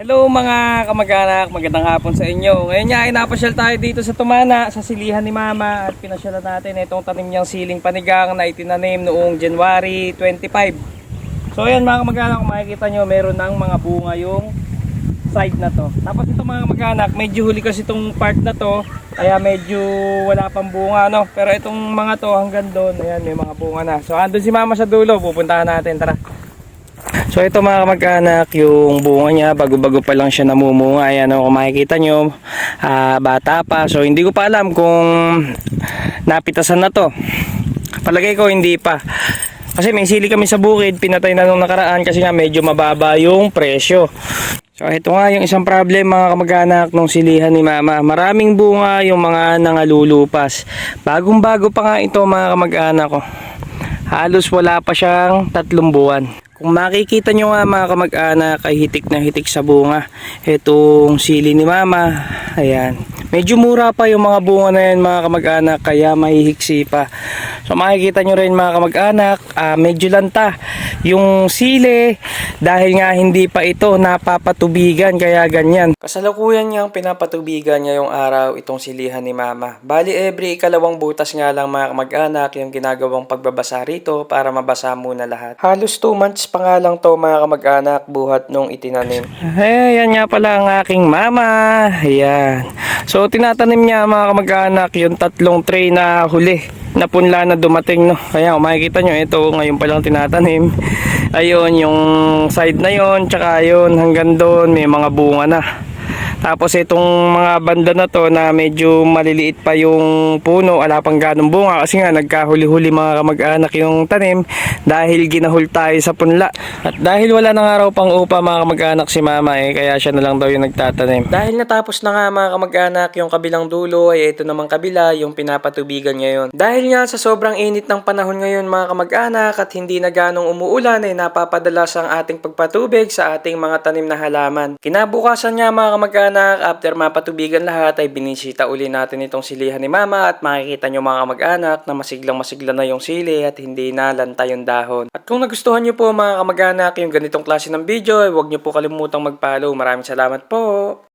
Hello mga kamag-anak, magandang hapon sa inyo. Ngayon nga ay napasyal tayo dito sa Tumana, sa silihan ni Mama at pinasyalan natin itong tanim niyang siling panigang na itinanim noong January 25. So ayan mga kamag-anak, kung makikita nyo meron ng mga bunga yung side na to. Tapos ito mga kamag-anak, medyo huli kasi itong part na to, kaya medyo wala pang bunga no. Pero itong mga to hanggang doon, ayan may mga bunga na. So andun si Mama sa dulo, pupuntahan natin, tara. So ito mga kamag-anak, yung bunga niya, bago-bago pa lang siya namumunga. Ayan o, kung makikita nyo, ah, bata pa. So hindi ko pa alam kung napitasan na to. Palagay ko hindi pa. Kasi may sili kami sa bukid, pinatay na nung nakaraan kasi nga medyo mababa yung presyo. So ito nga yung isang problem mga kamag-anak nung silihan ni mama. Maraming bunga yung mga nangalulupas. Bagong bago pa nga ito mga kamag-anak ko. Halos wala pa siyang tatlong buwan. Kung makikita nyo nga mga kamag-anak ay hitik na hitik sa bunga. Itong sili ni mama. Ayan. Medyo mura pa yung mga bunga na yan mga kamag-anak kaya mahihiksi pa. So makikita nyo rin mga kamag-anak ah, medyo lanta yung sili dahil nga hindi pa ito napapatubigan kaya ganyan. Kasalukuyan niyang pinapatubigan niya yung araw itong silihan ni mama. Bali every ikalawang butas nga lang mga kamag-anak yung ginagawang pagbabasa rito para mabasa muna lahat. Halos 2 months pa nga lang to mga kamag-anak buhat nung itinanim. Eh, yan nga pala ang aking mama. Ayan. So tinatanim niya mga kamag-anak yung tatlong tray na huli na punla na dumating no. Kaya makikita nyo ito ngayon pa lang tinatanim. Ayun yung side na yon tsaka yun hanggang doon may mga bunga na. Tapos itong mga banda na to na medyo maliliit pa yung puno, wala pang ganong bunga kasi nga nagkahuli-huli mga kamag-anak yung tanim dahil ginahul tayo sa punla. At dahil wala na nga raw pang upa mga kamag-anak si mama eh, kaya siya na lang daw yung nagtatanim. Dahil natapos na nga mga kamag-anak yung kabilang dulo ay ito namang kabila yung pinapatubigan ngayon. Dahil nga sa sobrang init ng panahon ngayon mga kamag-anak at hindi na ganong umuulan ay napapadalas ang ating pagpatubig sa ating mga tanim na halaman. Kinabukasan nga mga kamag-anak after mapatubigan lahat ay binisita uli natin itong silihan ni mama at makikita nyo mga kamag-anak na masiglang masigla na yung sili at hindi na lanta yung dahon. At kung nagustuhan nyo po mga kamag-anak yung ganitong klase ng video ay huwag nyo po kalimutang mag-follow. Maraming salamat po!